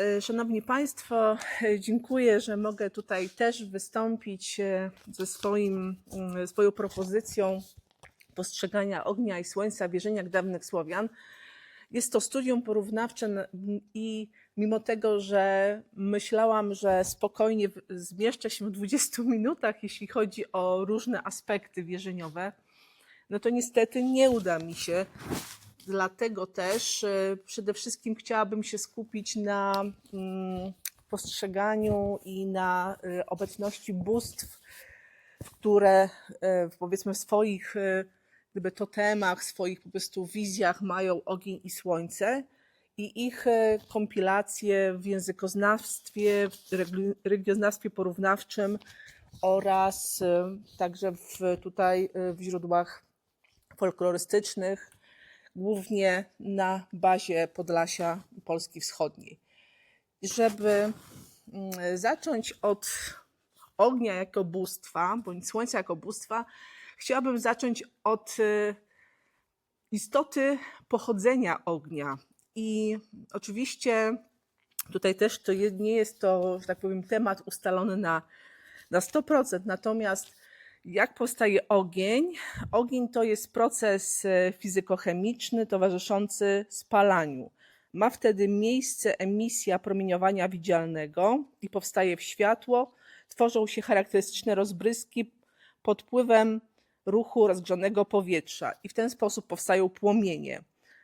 E, Szanowni Państwo, e, dziękuję, że mogę tutaj też wystąpić e, ze swoim, mm, swoją propozycją postrzegania ognia i słońca w wierzeniach dawnych Słowian. Jest to studium porównawcze i mimo tego, że myślałam, że spokojnie zmieszczę się w 20 minutach, jeśli chodzi o różne aspekty wierzeniowe, no to niestety nie uda mi się. Dlatego też e, przede wszystkim chciałabym się skupić na mm, postrzeganiu i na e, obecności bóstw, które e, powiedzmy w swoich gdyby totemach, swoich po prostu wizjach mają ogień i słońce i ich kompilacje w językoznawstwie, w regionznawstwie porównawczym oraz także w, tutaj w źródłach folklorystycznych, głównie na bazie Podlasia Polski Wschodniej. Żeby mm, zacząć od ognia jako bóstwa, bądź słońca jako bóstwa, chciałabym zacząć od y, istoty pochodzenia ognia. I oczywiście tutaj też to nie jest to, że tak powiem, temat ustalony na, na 100%, natomiast jak powstaje ogień? Ogień to jest proces e, fizykochemiczny towarzyszący spalaniu. Ma wtedy miejsce emisja promieniowania widzialnego i powstaje w światło. Tworzą się charakterystyczne rozbryski pod wpływem ruchu rozgrzanego powietrza i w ten sposób powstają płomienie.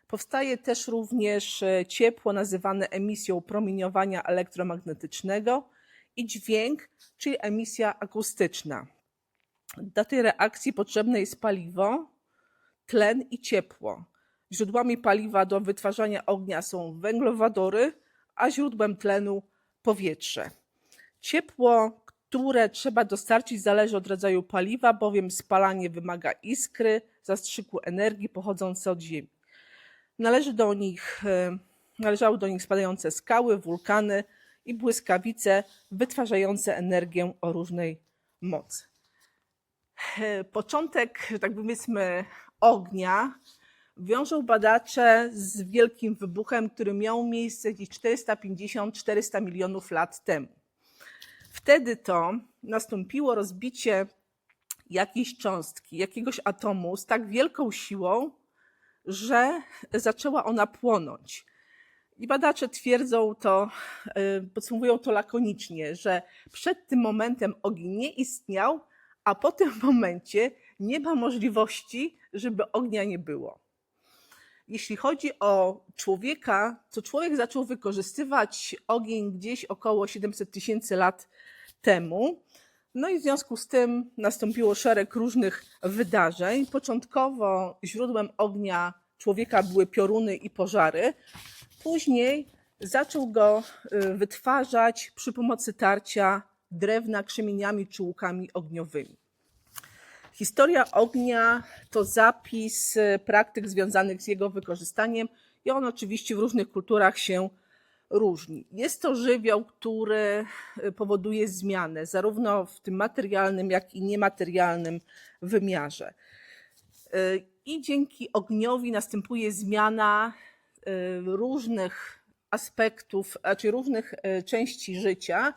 Powstaje też również e, ciepło nazywane emisją promieniowania elektromagnetycznego i dźwięk, czyli emisja akustyczna. Do tej reakcji potrzebne jest paliwo, tlen i ciepło. Źródłami paliwa do wytwarzania ognia są węglowodory, a źródłem tlenu powietrze. Ciepło, które trzeba dostarczyć, zależy od rodzaju paliwa, bowiem spalanie wymaga iskry, zastrzyku energii pochodzącej od Ziemi. Należy do nich, e, należały do nich spadające skały, wulkany i błyskawice wytwarzające energię o różnej mocy. Początek, że tak powiedzmy, ognia wiążą badacze z wielkim wybuchem, który miał miejsce gdzieś 450-400 milionów lat temu. Wtedy to nastąpiło rozbicie jakiejś cząstki, jakiegoś atomu z tak wielką siłą, że zaczęła ona płonąć. I badacze twierdzą to, e, podsumowują to lakonicznie, że przed tym momentem ogień nie istniał, a po tym momencie nie ma możliwości, żeby ognia nie było. Jeśli chodzi o człowieka, to człowiek zaczął wykorzystywać ogień gdzieś około 700 tysięcy lat temu. No i w związku z tym nastąpiło szereg różnych wydarzeń. Początkowo źródłem ognia człowieka były pioruny i pożary. Później zaczął go y, wytwarzać przy pomocy tarcia drewna krzemieniami czy łukami ogniowymi. Historia ognia to zapis y, praktyk związanych z jego wykorzystaniem i on oczywiście w różnych kulturach się różni. Jest to żywioł, który y, powoduje zmianę zarówno w tym materialnym, jak i niematerialnym wymiarze. Y, I dzięki ogniowi następuje zmiana różnych aspektów, znaczy różnych części życia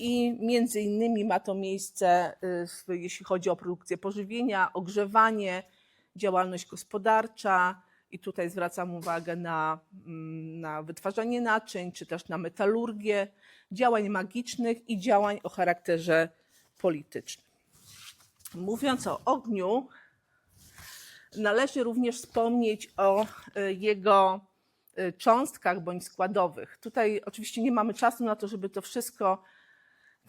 i między innymi ma to miejsce, y, jeśli chodzi o produkcję pożywienia, ogrzewanie, działalność gospodarcza i tutaj zwracam uwagę na, mm, na wytwarzanie naczyń, czy też na metalurgię, działań magicznych i działań o charakterze politycznym. Mówiąc o ogniu, należy również wspomnieć o y, jego y, cząstkach bądź składowych. Tutaj oczywiście nie mamy czasu na to, żeby to wszystko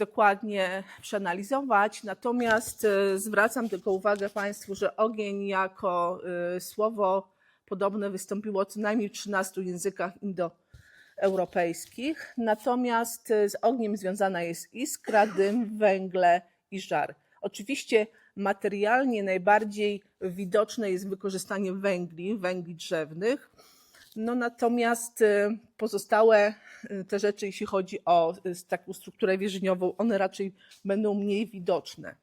dokładnie przeanalizować, natomiast y, zwracam tylko uwagę Państwu, że ogień jako y, słowo podobne wystąpiło co najmniej w 13 językach indoeuropejskich, natomiast y, z ogniem związana jest iskra, dym, węgle i żar. Oczywiście materialnie najbardziej widoczne jest wykorzystanie węgli, węgli drzewnych, no natomiast y, pozostałe y, te rzeczy, jeśli chodzi o y, taką strukturę wierzeniową, one raczej będą mniej widoczne.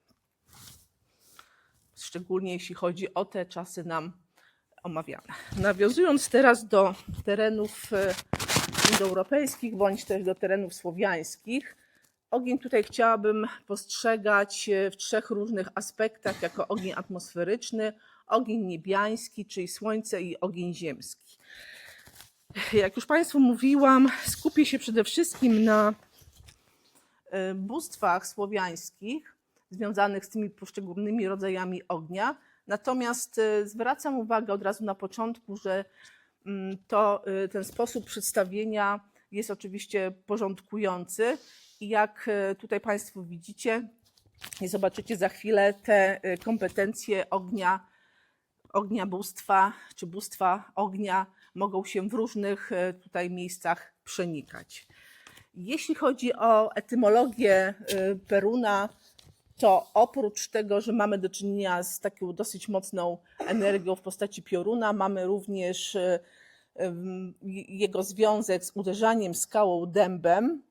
Szczególnie jeśli chodzi o te czasy nam omawiane. Nawiązując teraz do terenów indoeuropejskich bądź też do terenów słowiańskich. Ogień tutaj chciałabym postrzegać w trzech różnych aspektach, jako ogień atmosferyczny, ogień niebiański, czyli słońce i ogień ziemski. Jak już Państwu mówiłam, skupię się przede wszystkim na e, bóstwach słowiańskich związanych z tymi poszczególnymi rodzajami ognia. Natomiast e, zwracam uwagę od razu na początku, że mm, to e, ten sposób przedstawienia jest oczywiście porządkujący i jak tutaj Państwo widzicie i zobaczycie za chwilę te kompetencje ognia, ognia bóstwa czy bóstwa ognia mogą się w różnych e, tutaj miejscach przenikać. Jeśli chodzi o etymologię e, Peruna, to oprócz tego, że mamy do czynienia z taką dosyć mocną energią w postaci pioruna, mamy również e, jego związek z uderzaniem skałą dębem.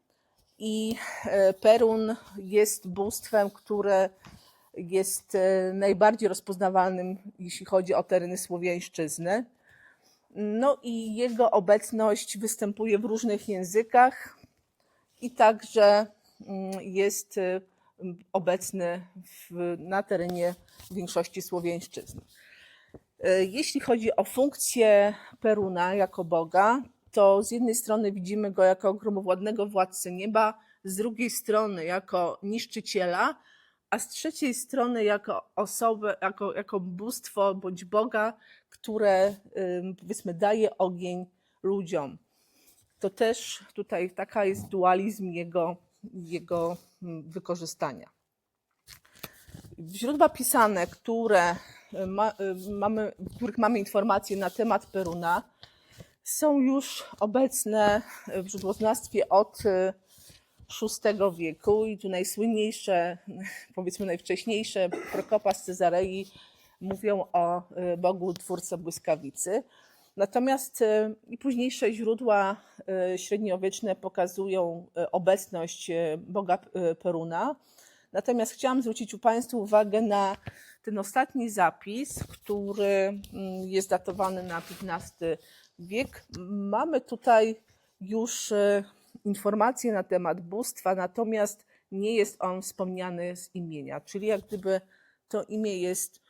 I Perun jest bóstwem, które jest najbardziej rozpoznawalnym, jeśli chodzi o tereny Słowiańszczyzny. No i jego obecność występuje w różnych językach i także mm, jest y, obecny w, na terenie większości Słowiańszczyzny. Y, Jeśli chodzi o funkcję Peruna jako Boga, to z jednej strony widzimy go jako gromowładnego władcę nieba, z drugiej strony jako niszczyciela, a z trzeciej strony jako osobę, jako, jako bóstwo bądź Boga, które powiedzmy daje ogień ludziom. To też tutaj taka jest dualizm jego, jego wykorzystania. Źródła pisane, które ma, y, mamy, w których mamy informacje na temat Peruna, są już obecne w źródłoznawstwie od y, VI wieku i tu najsłynniejsze, powiedzmy najwcześniejsze Prokopa z Cezarei mówią o y, Bogu Twórcy Błyskawicy. Natomiast y, i późniejsze źródła y, średniowieczne pokazują obecność Boga Peruna. Natomiast chciałam zwrócić u Państwa uwagę na ten ostatni zapis, który mm, jest datowany na XV wiek. Mamy tutaj już informacje na temat bóstwa, natomiast nie jest on wspomniany z imienia, czyli jak gdyby to imię jest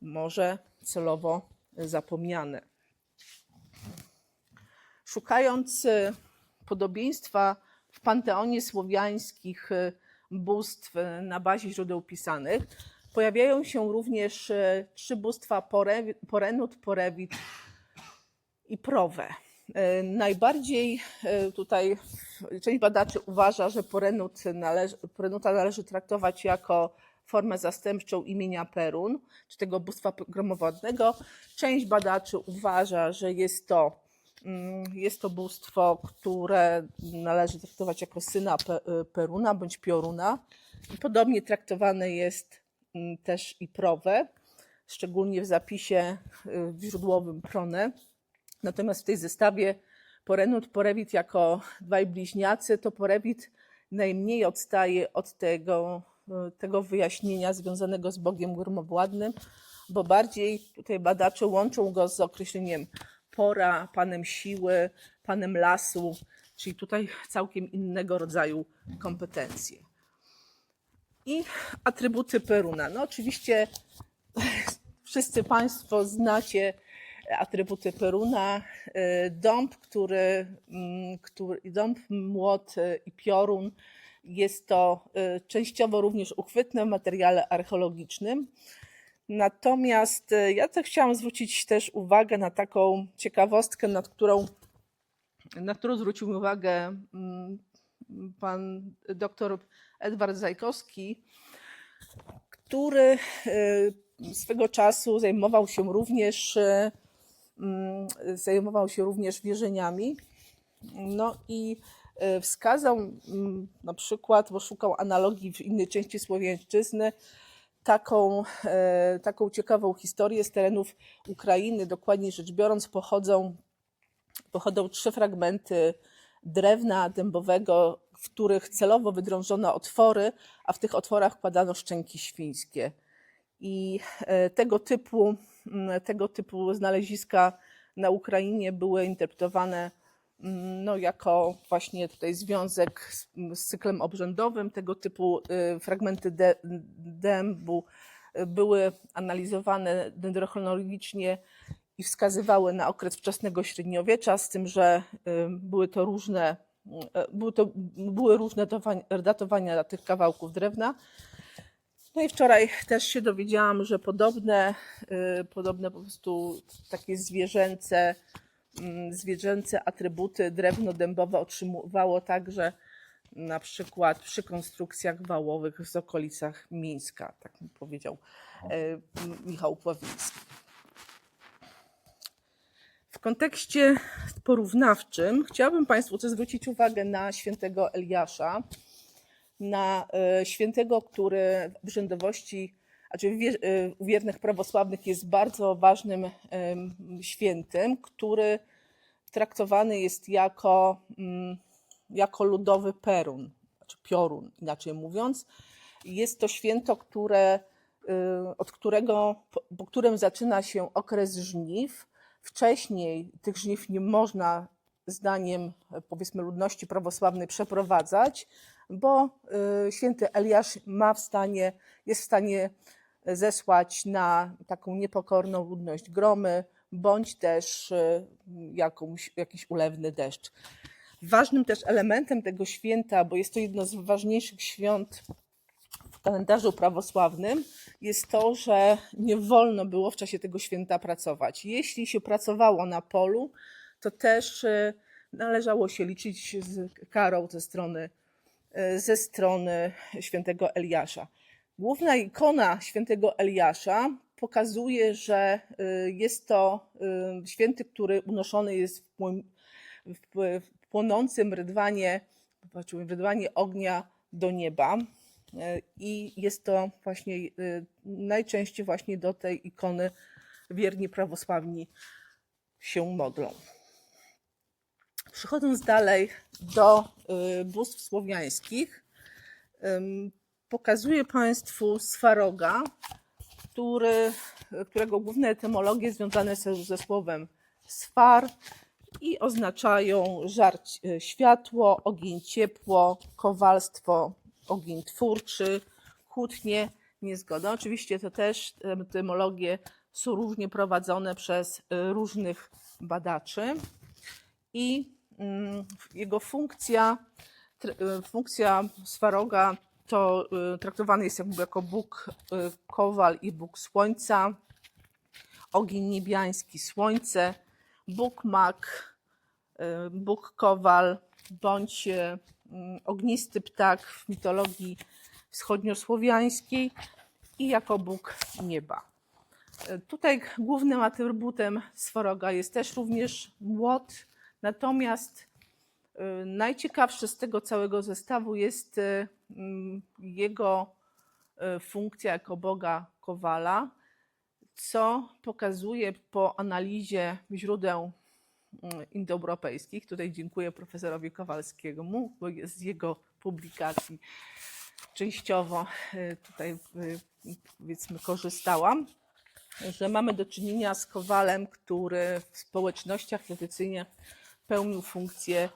może celowo zapomniane. Szukając y, podobieństwa w panteonie słowiańskich y, bóstw y, na bazie źródeł pisanych, pojawiają się również trzy bóstwa Pore- Porenut, Porewit i Prowe. Y, Najbardziej y, tutaj część badaczy uważa, że Porenut należy, Porenuta należy traktować jako formę zastępczą imienia Perun, czy tego bóstwa gromowodnego. Część badaczy uważa, że jest to, mm, jest to bóstwo, które należy traktować jako syna y, Peruna bądź Pioruna. Podobnie traktowane jest mm, też i Prowe, szczególnie w zapisie źródłowym Prone. Natomiast w tej zestawie Porenut, Porewit jako dwaj bliźniacy, to Porewit najmniej odstaje od tego, e, tego wyjaśnienia związanego z Bogiem gromowładnym, bo bardziej tutaj badacze łączą go z określeniem pora, panem siły, panem lasu, czyli tutaj całkiem innego rodzaju kompetencje. I atrybuty Peruna. No oczywiście wszyscy Państwo znacie atrybuty Peruna. Y, Dąb, który, mm, który dąb, młot y, i piorun jest to y, częściowo również uchwytne w materiale archeologicznym. Natomiast ja też chciałam zwrócić też uwagę na taką ciekawostkę, nad którą, na którą zwrócił mi uwagę mm, pan doktor Edward Zajkowski, który swego czasu zajmował się również zajmował się również wierzeniami. No i y, wskazał mm, na przykład, bo szukał analogii w innej części Słowiańszczyzny, taką, e, taką ciekawą historię z terenów Ukrainy. Dokładniej rzecz biorąc, pochodzą, pochodzą trzy fragmenty drewna dębowego, w których celowo wydrążono otwory, a w tych otworach wkładano szczęki świńskie. I e, tego typu, tego typu znaleziska na Ukrainie były interpretowane mm, no, jako właśnie tutaj związek z, z cyklem obrzędowym. Tego typu y, fragmenty dębu y, były analizowane dendrochronologicznie i wskazywały na okres wczesnego średniowiecza, z tym, że y, były to różne, y, były, to, były różne dawań- datowania tych kawałków drewna. No i wczoraj też się dowiedziałam, że podobne, y, podobne po prostu takie zwierzęce, mm, zwierzęce atrybuty drewno dębowe otrzymywało także na przykład przy konstrukcjach wałowych w okolicach Mińska, tak mi powiedział y, Michał Pławiński. W kontekście porównawczym chciałabym Państwu też zwrócić uwagę na świętego Eliasza, na e, świętego, który w urzędowości, znaczy wier- e, u wiernych prawosławnych jest bardzo ważnym świętym, który traktowany jest jako, mm, jako ludowy perun, znaczy piorun, inaczej mówiąc. Jest to święto, które, y, od którego, po- po którym zaczyna się okres żniw. Wcześniej tych żniw nie można, zdaniem e, powiedzmy ludności prawosławnej, przeprowadzać, bo y, święty Eliasz ma w stanie, jest w stanie zesłać na taką niepokorną ludność gromy, bądź też y, jakąś, jakiś ulewny deszcz. Ważnym też elementem tego święta, bo jest to jedno z ważniejszych świąt w kalendarzu prawosławnym, jest to, że nie wolno było w czasie tego święta pracować. Jeśli się pracowało na polu, to też y, należało się liczyć z karą ze strony ze strony świętego Eliasza. Główna ikona świętego Eliasza pokazuje, że y, jest to y, święty, który unoszony jest w płonącym rydwanie, w rydwanie ognia do nieba. E, I jest to właśnie najczęściej właśnie do tej ikony wierni prawosławni się modlą. Przechodząc dalej do y, bóstw słowiańskich, pokazuję Państwu Swaroga, który, którego główne etymologie związane są ze słowem swar i oznaczają żar y, światło, ogień ciepło, kowalstwo, ogień twórczy, kłótnie, niezgoda. Oczywiście to też etymologie są różnie prowadzone przez y, różnych badaczy i jego funkcja, y, funkcja Swaroga to y, traktowany jest jakby jako Bóg y, Kowal i Bóg Słońca, ogień niebiański, słońce, Bóg Mak, Bóg Kowal, bądź mm, ognisty ptak w mitologii wschodniosłowiańskiej i jako Bóg nieba. Tutaj głównym atrybutem Swaroga jest też również młot, natomiast y, najciekawsze z tego całego zestawu jest y, mm, jego y, funkcja jako Boga Kowala, co pokazuje po analizie źródeł mm, indoeuropejskich. Tutaj dziękuję profesorowi Kowalskiemu, bo jest z jego publikacji częściowo tutaj powiedzmy korzystałam, że mamy do czynienia z Kowalem, który w społecznościach tradycyjnie pełnił funkcję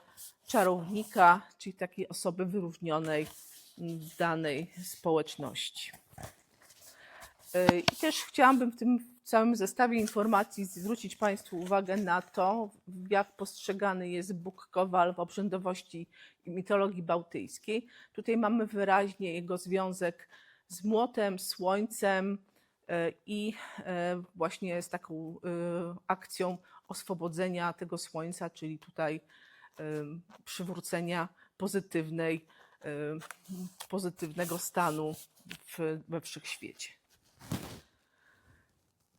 czarownika, czyli takiej osoby wyróżnionej w danej społeczności. I też chciałabym w tym całym zestawie informacji zwrócić Państwu uwagę na to, jak postrzegany jest Bóg Kowal w obrzędowości i mitologii bałtyckiej. Tutaj mamy wyraźnie jego związek z młotem, słońcem y, i y, właśnie z taką y, akcją oswobodzenia tego słońca, czyli tutaj przywrócenia pozytywnej, pozytywnego stanu w, we wszechświecie.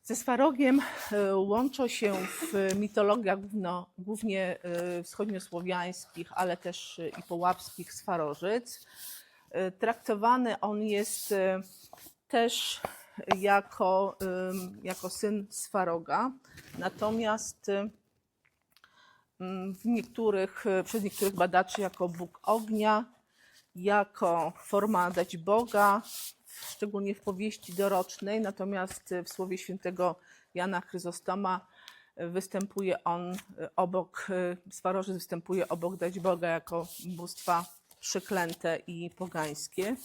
Ze Swarogiem e, łączą się w mitologiach główno, głównie e, wschodniosłowiańskich, ale też e, i połapskich Swarożyc. Traktowany on jest też jako, jako syn Swaroga, natomiast w niektórych, przez niektórych badaczy jako Bóg ognia, jako forma dać Boga, szczególnie w powieści dorocznej, natomiast w słowie świętego Jana Chryzostoma Występuje on y, obok, y, Swarożyc występuje obok Dać Boga jako bóstwa przeklęte i pogańskie.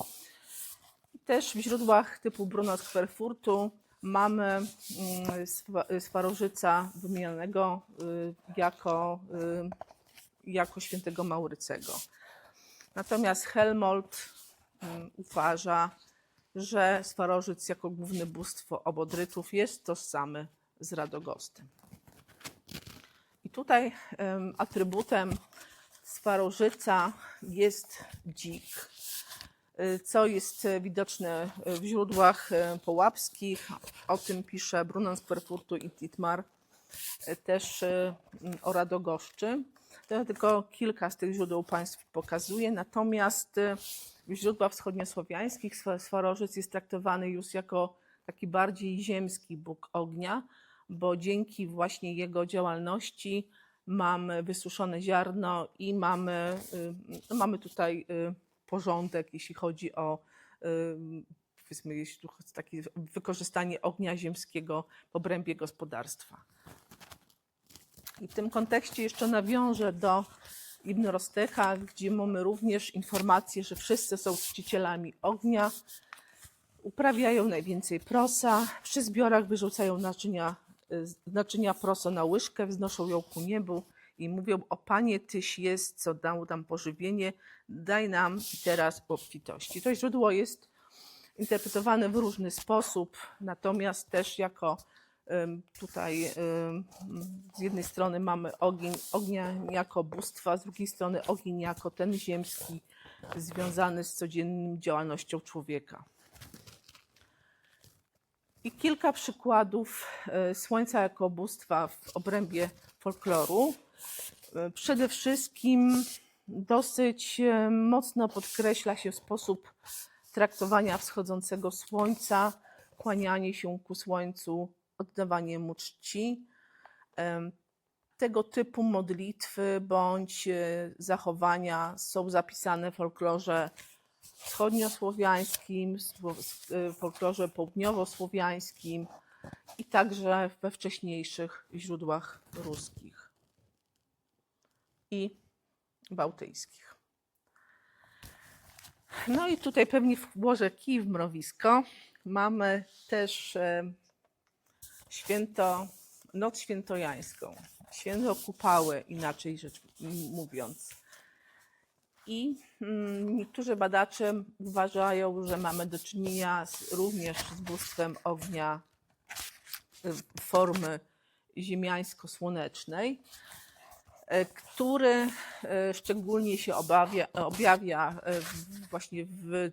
Też w źródłach typu Bruno z Querfurtu mamy mm, Swa- Swarożyca wymienionego y, jako, y, jako świętego Maurycego. Natomiast Helmold mm, uważa, że Swarożyc jako główne bóstwo obodrytów jest tożsamy z Radogostem. I tutaj em, atrybutem Swarożyca jest dzik, co jest e, widoczne w źródłach e, połapskich. O tym pisze Brunon z Querfurtu i Titmar, e, też e, o Radogoszczy. To tylko kilka z tych źródeł Państwu pokazuję, natomiast e, w źródłach wschodniosłowiańskich Swa- Swarożyc jest traktowany już jako taki bardziej ziemski bóg ognia, bo dzięki właśnie jego działalności mamy wysuszone ziarno i mamy, no mamy tutaj porządek, jeśli chodzi o powiedzmy, jeśli takie wykorzystanie ognia ziemskiego w obrębie gospodarstwa. I w tym kontekście jeszcze nawiążę do Ibn Rostecha, gdzie mamy również informację, że wszyscy są czcicielami ognia, uprawiają najwięcej prosa, przy zbiorach wyrzucają naczynia, y, naczynia proso na łyżkę, wznoszą ją ku niebu i mówią, o Panie, Tyś jest, co dał nam pożywienie, daj nam teraz obfitości. To źródło jest interpretowane w różny sposób, natomiast też jako tutaj z jednej strony mamy ogień, ognia jako bóstwa, z drugiej strony ogień jako ten ziemski związany z codzienną działalnością człowieka. I kilka przykładów e, słońca jako bóstwa w obrębie folkloru. E, Przede wszystkim dosyć e, mocno podkreśla się sposób traktowania wschodzącego słońca, kłanianie się ku słońcu, oddawanie mu czci. Em, Tego typu modlitwy bądź e, zachowania są zapisane w folklorze wschodniosłowiańskim, y, folklorze południowosłowiańskim i także we wcześniejszych źródłach ruskich i bałtyckich. No i tutaj pewnie włożę kij w mrowisko. Mamy też e, święto, noc świętojańską, święto kupały, inaczej rzecz mówiąc. I mm, niektórzy badacze uważają, że mamy do czynienia również z bóstwem ognia y, formy ziemiańsko-słonecznej, który e, szczególnie się obawia, objawia e, właśnie w,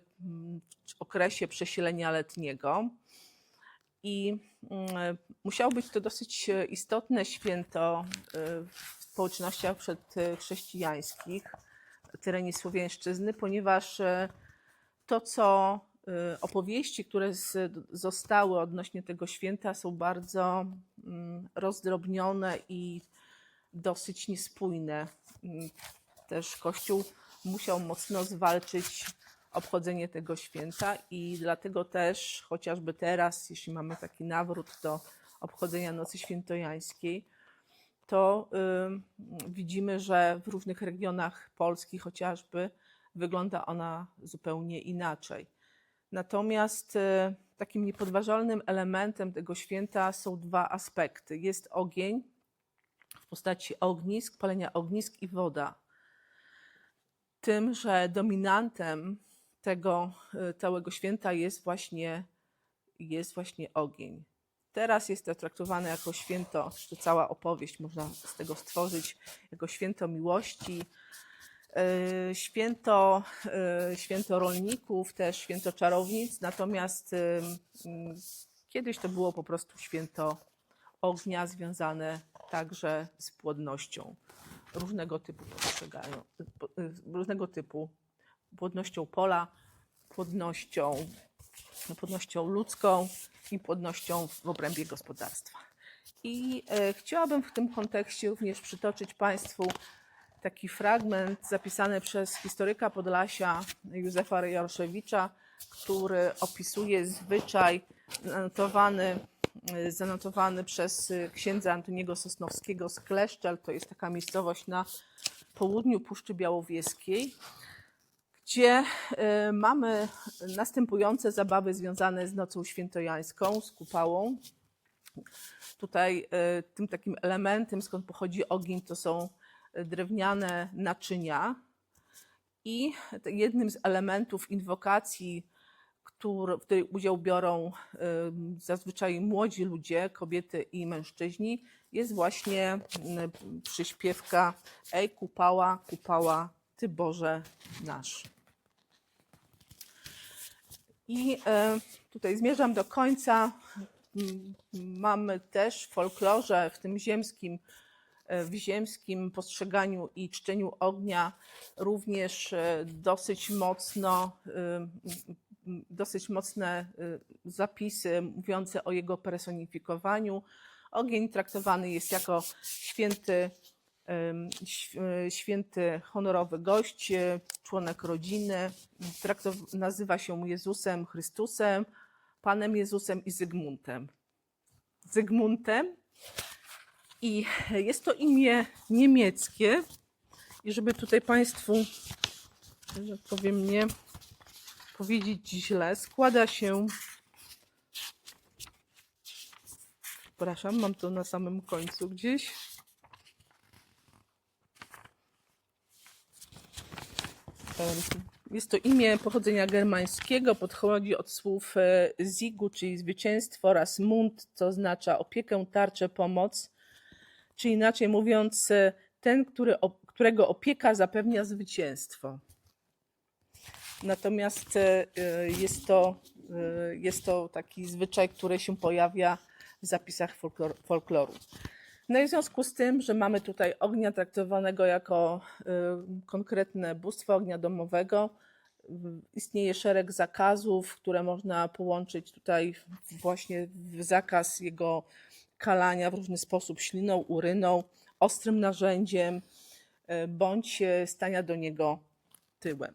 okresie przesilenia letniego. I mm, musiało być to dosyć e, istotne święto e, w społecznościach przedchrześcijańskich terenie Słowiańszczyzny, ponieważ e, to, co e, opowieści, które zostały odnośnie tego święta, są bardzo mm, rozdrobnione i dosyć niespójne. Mm, Też Kościół musiał mocno zwalczyć obchodzenie tego święta i dlatego też chociażby teraz, jeśli mamy taki nawrót do obchodzenia Nocy Świętojańskiej, to y, widzimy, że w różnych regionach Polski chociażby wygląda ona zupełnie inaczej. Natomiast y, takim niepodważalnym elementem tego święta są dwa aspekty. Jest ogień postaci ognisk, palenia ognisk i woda. Tym, że dominantem tego y, całego święta jest właśnie, jest właśnie ogień. Teraz jest to traktowane jako święto, czy cała opowieść można z tego stworzyć, jako święto miłości, e, święto, e, święto rolników, też święto czarownic, natomiast e, kiedyś to było po prostu święto ognia związane także z płodnością. Różnego typu postrzegają, po- e, różnego typu płodnością pola, płodnością płodnością ludzką i płodnością w obrębie gospodarstwa. I e, chciałabym w tym kontekście również przytoczyć Państwu taki fragment zapisany przez historyka Podlasia Józefa Jaroszewicza, który opisuje zwyczaj notowany y, zanotowany przez y, księdza Antoniego Sosnowskiego z Kleszczel. To jest taka miejscowość na południu Puszczy Białowieskiej, gdzie y, mamy następujące zabawy związane z Nocą Świętojańską, z kupałą. Tutaj y, tym takim elementem, skąd pochodzi ogień, to są y, drewniane naczynia. I jednym z elementów inwokacji, który, w której udział biorą zazwyczaj młodzi ludzie, kobiety i mężczyźni, jest właśnie mm, przyśpiewka Ej, kupała, kupała, Ty Boże nasz. I e, tutaj zmierzam do końca. Mm, Mamy też w folklorze, w tym ziemskim, e, w ziemskim postrzeganiu i czczeniu ognia również e, dosyć mocno, y, dosyć mocne y, zapisy mówiące o jego personifikowaniu. Ogień traktowany jest jako święty, y, święty honorowy gość, y, członek rodziny. Traktow- nazywa się Jezusem Chrystusem, Panem Jezusem i Zygmuntem. Zygmuntem. I jest to imię niemieckie. I żeby tutaj Państwu, że tak powiem, nie powiedzieć źle, składa się. Przepraszam, mam to na samym końcu gdzieś. Jest to imię pochodzenia germańskiego, podchodzi od słów e, zigu, czyli zwycięstwo, oraz mund, co oznacza opiekę, tarczę, pomoc, czy inaczej mówiąc, e, ten, który, którego opieka zapewnia zwycięstwo. Natomiast e, e, jest to, e, jest to taki zwyczaj, który się pojawia w zapisach folklor, folkloru. No i w związku z tym, że mamy tutaj ognia traktowanego jako y, konkretne bóstwo ognia domowego, istnieje szereg zakazów, które można połączyć tutaj właśnie w zakaz jego kalania w różny sposób śliną, uryną, ostrym narzędziem, bądź stania do niego tyłem.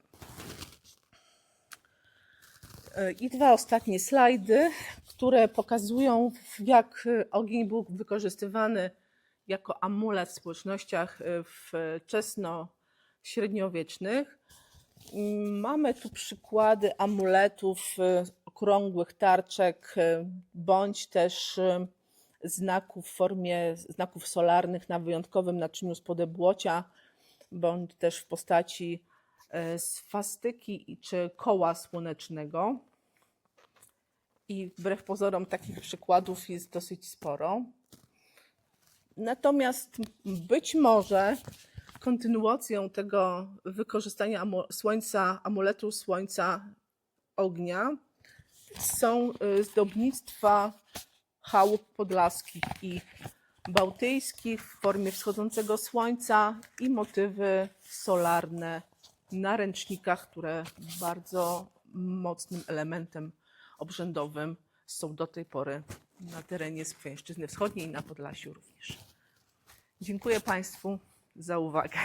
I dwa ostatnie slajdy, które pokazują, jak y, ogień był wykorzystywany jako amulet w społecznościach y, wczesno-średniowiecznych. Mamy tu przykłady amuletów, y, okrągłych tarczek, bądź też znaków w formie znaków solarnych na wyjątkowym naczyniu z podebłocia, bądź też w postaci swastyki i- czy koła słonecznego. I wbrew pozorom takich przykładów jest dosyć sporo. Natomiast być może kontynuacją tego wykorzystania słońca, amuletu słońca ognia są y, zdobnictwa chałup podlaskich i bałtyckich w formie wschodzącego słońca i motywy solarne na ręcznikach, które bardzo mocnym elementem obrzędowym są do tej pory na terenie Skwieńszczyzny Wschodniej i na Podlasiu również. Dziękuję Państwu za uwagę.